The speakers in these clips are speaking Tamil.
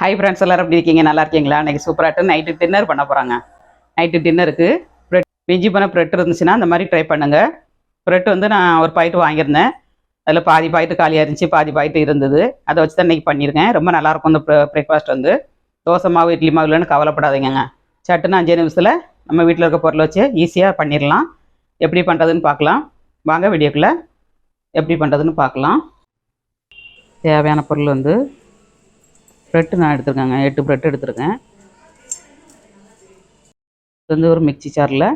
ஹை ஃப்ரெண்ட்ஸ் எல்லாரும் எப்படி இருக்கீங்க? நல்லா இருக்கீங்களா? இன்னைக்கு சூப்பராகிட்டு நைட்டு டின்னர் பண்ண போகிறாங்க நைட்டு டின்னருக்கு ப்ரெட் மிஞ்சி பண்ண ப்ரெட் இருந்துச்சுன்னா அந்த மாதிரி ட்ரை பண்ணுங்கள் ப்ரெட் வந்து நான் ஒரு பாயிட்டு வாங்கியிருந்தேன். அதில் பாதி பாயிட்டு காலியாக இருந்துச்சு பாதி பாயிட்டு இருந்தது. அதை வச்சு தான் இன்றைக்கி பண்ணியிருக்கேன். ரொம்ப நல்லாயிருக்கும் இந்த பிரேக்ஃபாஸ்ட் வந்து. தோசை மாவு இட்லி மாவு இல்லைன்னு கவலைப்படாதீங்க சட்டுன்னு அஞ்சு நிமிஷத்தில் நம்ம வீட்டில் இருக்க பொருளை வச்சு ஈஸியாக பண்ணிடலாம் எப்படி பண்ணுறதுன்னு பார்க்கலாம். வாங்க வீடியோக்குள்ளே எப்படி பண்ணுறதுன்னு பார்க்கலாம். தேவையான பொருள் வந்து ப்ரெட்டு நான் எடுத்திருக்கேங்க. எட்டு ப்ரெட் எடுத்திருக்கேன். இது வந்து ஒரு மிக்ஸி சாரில்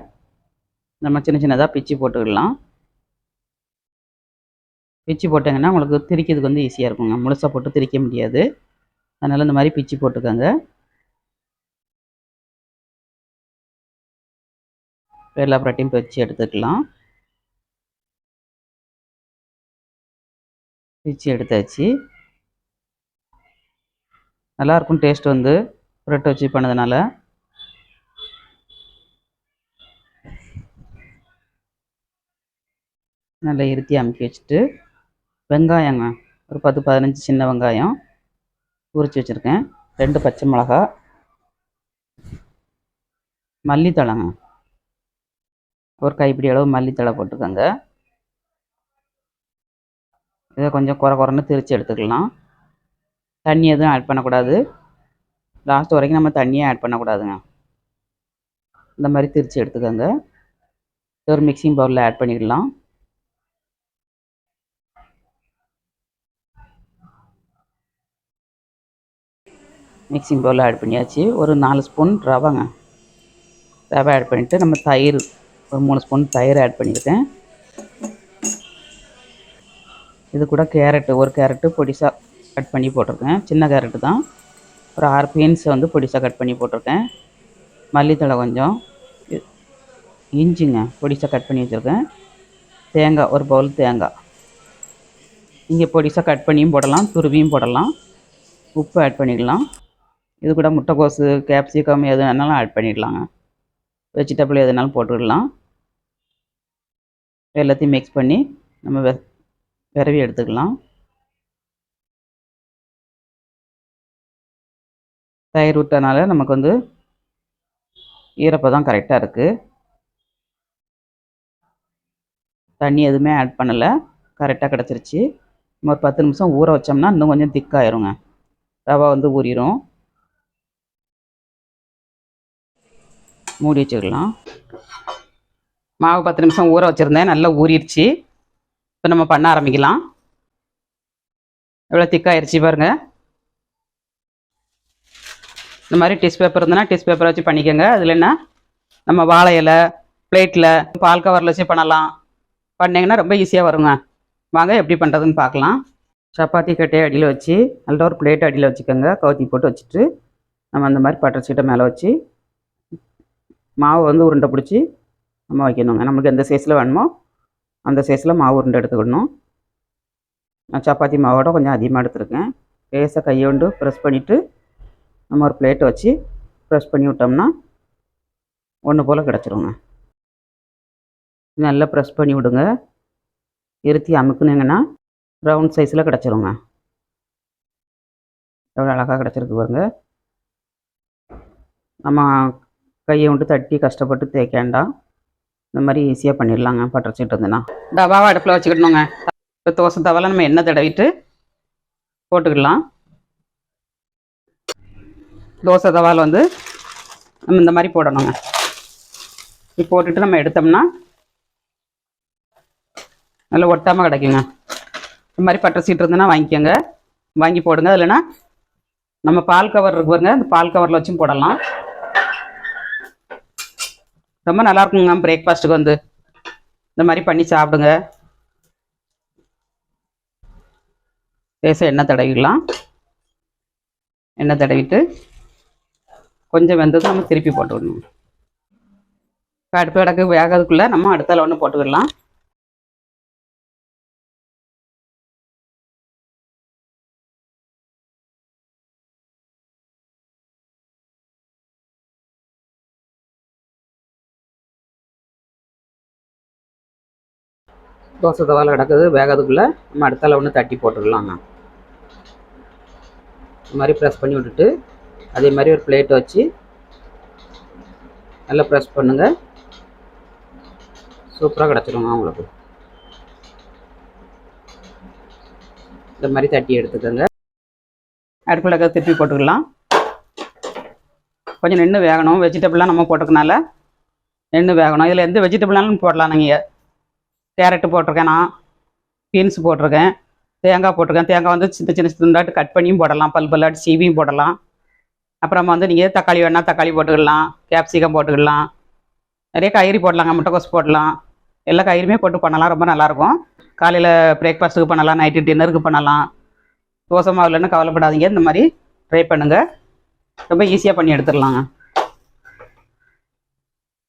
நம்ம சின்ன சின்னதாக பிச்சு போட்டுக்கலாம். பிச்சு போட்டிங்கன்னா உங்களுக்கு திரிக்கிறதுக்கு வந்து ஈஸியாக இருக்குங்க. முழுசாக போட்டு திரிக்க முடியாது. அதனால் இந்த மாதிரி பிச்சு போட்டுக்கோங்க. எல்லா ப்ரெட்டையும் பிச்சு எடுத்துக்கலாம். பிச்சு எடுத்தாச்சு. நல்லாயிருக்கும் டேஸ்ட் வந்து ப்ரெட் வச்சு பண்ணதுனால. நல்லா இருத்தி அமுக்கி வச்சுட்டு வெங்காயங்க ஒரு பத்து பதினஞ்சு சின்ன வெங்காயம் உரிச்சு வச்சுருக்கேன். ரெண்டு பச்சை மிளகா மல்லித்தழைங்க. ஒரு கைப்பிடி அளவு மல்லித்தழை போட்டுக்கோங்க. இதை கொஞ்சம் குறை குறைன்னு திரித்து எடுத்துக்கலாம். தண்ணி எதுவும் ஆட் பண்ணக்கூடாது. லாஸ்ட் வரைக்கும் நம்ம தண்ணியே ஆட் பண்ணக்கூடாதுங்க. இந்த மாதிரி திரித்து எடுத்துக்கோங்க. ஒரு மிக்சிங் பவுலில் ஆட் பண்ணிடலாம். மிக்சிங் பவுலில் ஆட் பண்ணியாச்சு. ஒரு நாலு ஸ்பூன் ரவைங்க. ரவை ஆட் பண்ணிவிட்டு நம்ம தயிர் ஒரு மூணு ஸ்பூன் தயிர் ஆட் பண்ணியிருக்கேன் இது கூட கேரட்டு ஒரு கேரட்டு பொடிசாக கட் பண்ணி போட்டிருக்கேன். சின்ன கேரட்டு தான். ஒரு ஆறு பீன்ஸை வந்து பொடிசாக கட் பண்ணி போட்டிருக்கேன். மல்லித்தழை கொஞ்சம். இஞ்சிங்க பொடிசாக கட் பண்ணி வச்சுருக்கேன். தேங்காய் ஒரு பவுல் தேங்காய். இங்கே பொடிசாக கட் பண்ணியும் போடலாம் துருவியும் போடலாம். உப்பு ஆட் பண்ணிக்கலாம். இது கூட முட்டைக்கோசு கேப்சிகம் எது வேணாலும் ஆட் பண்ணிடலாங்க வெஜிடபிள் எதுனாலும் போட்டுக்கலாம். எல்லாத்தையும் மிக்ஸ் பண்ணி நம்ம வெ விரவி எடுத்துக்கலாம். தயிர் விட்டனால நமக்கு வந்து ஈரப்பதம் கரெக்டாக இருக்குது தண்ணி எதுவுமே ஆட் பண்ணலை. கரெக்டாக கிடச்சிருச்சு. நம்ம ஒரு பத்து நிமிஷம் ஊற வச்சோம்னா இன்னும் கொஞ்சம் திக்காயிருங்க ரவை வந்து ஊறிடும் மூடி வச்சுக்கலாம் மாவு பத்து நிமிஷம் ஊற வச்சுருந்தேன். நல்லா ஊறிடுச்சு இப்போ நம்ம பண்ண ஆரம்பிக்கலாம். எவ்வளோ திக்காயிருச்சு பாருங்கள் இந்த மாதிரி டிஷ் பேப்பர் இருந்ததுன்னா டிஷ் பேப்பரை வச்சு பண்ணிக்கோங்க. அதில் என்ன? நம்ம வாழை இலை பிளேட்டில் பால் கவரில் வச்சு பண்ணலாம். பண்ணிங்கன்னா ரொம்ப ஈஸியாக வருங்க. வாங்க எப்படி பண்ணுறதுன்னு பார்க்கலாம். சப்பாத்தி கட்டையை அடியில் வச்சு நல்ல ஒரு பிளேட் அடியில் வச்சுக்கோங்க. கவுத்தி போட்டு வச்சுட்டு நம்ம அந்த மாதிரி பட்டர் சீட்டை மேலே வச்சு மாவு வந்து உருண்டை பிடிச்சி நம்ம வைக்கணுங்க. நம்மளுக்கு எந்த சைஸில் வேணுமோ அந்த சைஸில் மாவு உருண்டை எடுத்துக்கணும். நான் சப்பாத்தி மாவோட கொஞ்சம் அதிகமாக எடுத்துருக்கேன். லேசாக கையை கொண்டு ப்ரெஸ் பண்ணிவிட்டு நம்ம ஒரு பிளேட் வச்சு ப்ரெஸ் பண்ணி விட்டோம்னா ஒன்று போல் கிடச்சிருங்க. நல்லா ப்ரெஸ் பண்ணி விடுங்க. இருத்தி அமுக்குனீங்கன்னா ரவுண்ட் சைஸில் கிடச்சிருங்க. எவ்வளோ அழகாக கிடச்சிருக்கு பாருங்க. நம்ம கையை விட்டு தட்டி கஷ்டப்பட்டு தேய்க்காண்டாம் இந்த மாதிரி ஈஸியாக பண்ணிடலாங்க பட்டர் சீட்டு இருந்ததுன்னா டவாவை அடுப்பில் வச்சுக்கிடணுங்க. இப்போ தோசை தவால நம்ம எண்ணெய் தடவிட்டு போட்டுக்கிடலாம். தோசை தவால் வந்து நம்ம இந்த மாதிரி போடணுங்க. இப்படி போட்டுட்டு நம்ம எடுத்தோம்னா நல்லா ஒட்டாமல் கிடைக்குங்க. இந்த மாதிரி பட்டர் சீட் இருந்ததுன்னா வாங்கிக்கோங்க. வாங்கி போடுங்க. இல்லைன்னா நம்ம பால் கவர் இருக்கு பாருங்க. அந்த பால் கவரில் வச்சும் போடலாம். ரொம்ப நல்லா இருக்குங்க. பிரேக்ஃபாஸ்ட்டுக்கு வந்து இந்த மாதிரி பண்ணி சாப்பிடுங்க. லேசாக எண்ணெய் தடவிக்கலாம் எண்ணெய் தடவிட்டு கொஞ்சம் வெந்ததும் நம்ம திருப்பி போட்டு விடணும் அடுப்பு கிடக்கு வேகிறதுக்குள்ளே நம்ம அடுத்த ஒன்று போட்டுக்கிடலாம் தோசை தவால் கிடக்குது வேகிறதுக்குள்ளே நம்ம அடுத்த ஒன்று தட்டி போட்டுடலாங்க. இந்த மாதிரி ப்ரெஸ் பண்ணி விட்டுட்டு அதே மாதிரி ஒரு பிளேட் வச்சு நல்லா ப்ரெஸ் பண்ணுங்கள் சூப்பராக கிடச்சிருங்க உங்களுக்கு. இந்த மாதிரி தட்டி எடுத்துக்கோங்க. அடுப்பில் திருப்பி போட்டுக்கலாம். கொஞ்சம் நின்று வேகணும். வெஜிடபிள்லாம் நம்ம போட்டுக்கனால நின்று வேகணும். இதில் எந்த வெஜிடபிள்னாலும் போடலாம் நீங்கள் கேரட்டு போட்டிருக்கேன் நான். பீன்ஸ் போட்டிருக்கேன். தேங்காய் போட்டிருக்கேன். தேங்காய் வந்து சின்ன சின்ன துண்டாட்டு கட் பண்ணியும் போடலாம். பல் பல்லாட்டு சீவியும் போடலாம். அப்புறமா வந்து நீங்கள் தக்காளி வேணால் தக்காளி போட்டுக்கலாம் கேப்சிகம் போட்டுக்கலாம். நிறைய காய்கறி போடலாங்க முட்டைக்கோஸ் போடலாம். எல்லா காய்கறியுமே போட்டு பண்ணலாம் ரொம்ப நல்லாயிருக்கும் காலையில் பிரேக்ஃபாஸ்ட்டுக்கு பண்ணலாம் நைட்டு டின்னருக்கு பண்ணலாம். தோசை மாவுலன்னு கவலைப்படாதீங்க இந்த மாதிரி ட்ரை பண்ணுங்கள் ரொம்ப ஈஸியாக பண்ணி எடுத்துடலாங்க.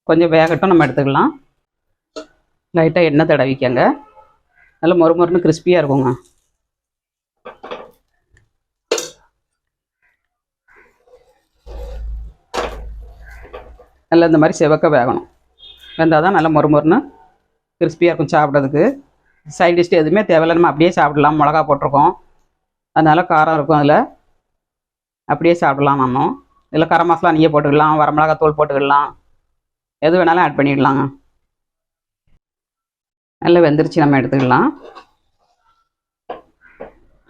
கொஞ்சம் வேகட்டும் நம்ம எடுத்துக்கலாம். லைட்டாக எண்ணெய் தடவிக்கங்க. நல்லா மொறு மொறுன்னு கிறிஸ்பியாக இருக்குங்க. நல்லா இந்த மாதிரி செவக்க வேகணும். வெந்தால் தான் நல்லா மொறு மொறுன்னு கிறிஸ்பியாக இருக்கும் சாப்பிட்றதுக்கு. சைட் டிஷ் எதுவுமே தேவையில்லை. நம்ம அப்படியே சாப்பிடலாம். மிளகா போட்டிருக்கோம். அதனால் காரம் இருக்கும் அதில். அப்படியே சாப்பிடலாம் நம்ம. இதில் கரம் மசாலா நீயே போட்டுக்கலாம். வரமிளகா தூள் போட்டுக்கலாம். எது வேணாலும் ஆட் பண்ணிடலாங்க. நல்லா வெந்துருச்சு. நம்ம எடுத்துக்கலாம்.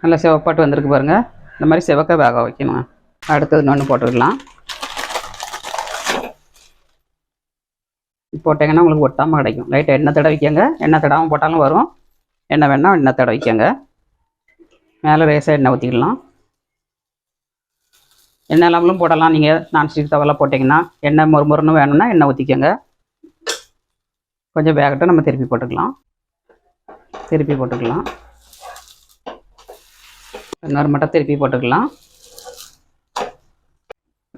நல்லா செவப்பாட்டு வந்திருக்கு பாருங்கள் இந்த மாதிரி செவக்க வேக வைக்கணும் அடுத்தது இன்னொன்று போட்டுக்கலாம். போட்டிங்கன்னா உங்களுக்கு ஒட்டாமல் கிடைக்கும். லைட்டாக எண்ணெய் தடவிக்கங்க. எண்ணெய் தடாமல் போட்டாலும் வரும். எண்ணெய் வேணால் எண்ணெய் தடவிக்கங்க. மேலே லேசாக எண்ணெய் ஊற்றிக்கலாம் எண்ணெய் இல்லாமலும் போடலாம். நீங்கள் நான்ஸ்டிக் தவெல்லாம் போட்டிங்கன்னா எண்ணெய் மொறு மொறுன்னு வேணும்னா எண்ணெய் ஊற்றிக்கங்க கொஞ்சம் வேகட்டும். நம்ம திருப்பி போட்டுக்கலாம். திருப்பி போட்டுக்கலாம். இன்னொரு மட்டும் திருப்பி போட்டுக்கலாம்.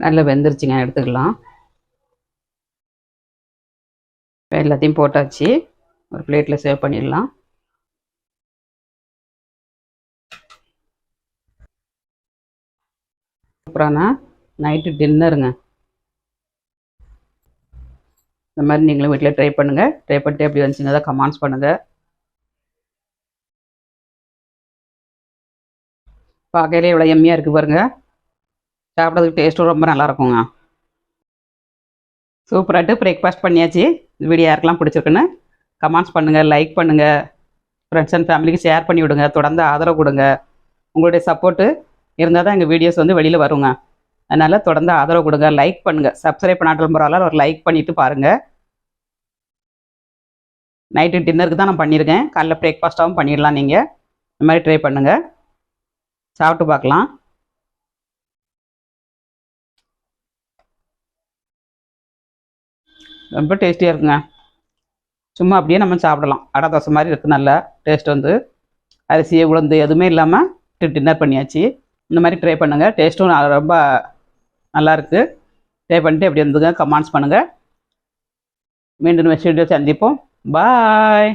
நல்லா வெந்துருச்சுங்க. எடுத்துக்கலாம். எல்லாத்தையும் போட்டாச்சு. ஒரு பிளேட்டில் சேவ் பண்ணிடலாம். அப்புறம்னா நைட்டு டின்னருங்க. இந்த மாதிரி நீங்களும் வீட்டில் ட்ரை பண்ணுங்கள் ட்ரை பண்ணிட்டு எப்படி வந்துச்சுங்க தான் கமெண்ட்ஸ் பண்ணுங்கள் பார்க்கையிலே இவ்வளோ எம்மியாக இருக்குது பாருங்கள் சாப்பிட்றதுக்கு டேஸ்ட்டும் ரொம்ப நல்லா இருக்குங்க. சூப்பராகிட்டு பிரேக்ஃபாஸ்ட் பண்ணியாச்சு. வீடியோ யாருக்கெல்லாம் பிடிச்சிருக்குன்னு கமெண்ட்ஸ் பண்ணுங்கள் லைக் பண்ணுங்கள் ஃப்ரெண்ட்ஸ் அண்ட் ஃபேமிலிக்கு ஷேர் பண்ணி விடுங்க. தொடர்ந்து ஆதரவு கொடுங்க. உங்களுடைய சப்போர்ட்டு இருந்தால் தான் எங்கள் வீடியோஸ் வந்து வெளியில் வருங்க. அதனால் தொடர்ந்து ஆதரவு கொடுங்க லைக் பண்ணுங்கள் சப்ஸ்கிரைப் பண்ணாட்டும் பரவாயில்ல ஒரு லைக் பண்ணிவிட்டு பாருங்கள் நைட்டு டின்னருக்கு தான் நான் பண்ணியிருக்கேன். காலைல பிரேக்ஃபாஸ்ட்டாகவும் பண்ணிடலாம் நீங்கள் இந்த மாதிரி ட்ரை பண்ணுங்கள் சாப்பிட்டு பார்க்கலாம். ரொம்ப டேஸ்டியாக இருக்குங்க. சும்மா அப்படியே நம்ம சாப்பிடலாம். அடை தோசை மாதிரி இருக்குது நல்லா டேஸ்ட் வந்து. அரிசி உளுந்து எதுவுமே இல்லாமல் டின்னர் பண்ணியாச்சு. இந்த மாதிரி ட்ரை பண்ணுங்கள் டேஸ்ட்டும் ரொம்ப நல்லாயிருக்கு ட்ரை பண்ணிட்டு எப்படி இருந்துங்க கமெண்ட்ஸ் பண்ணுங்கள் மீண்டும் நெக்ஸ்ட் வீடியோ சந்திப்போம். பாய்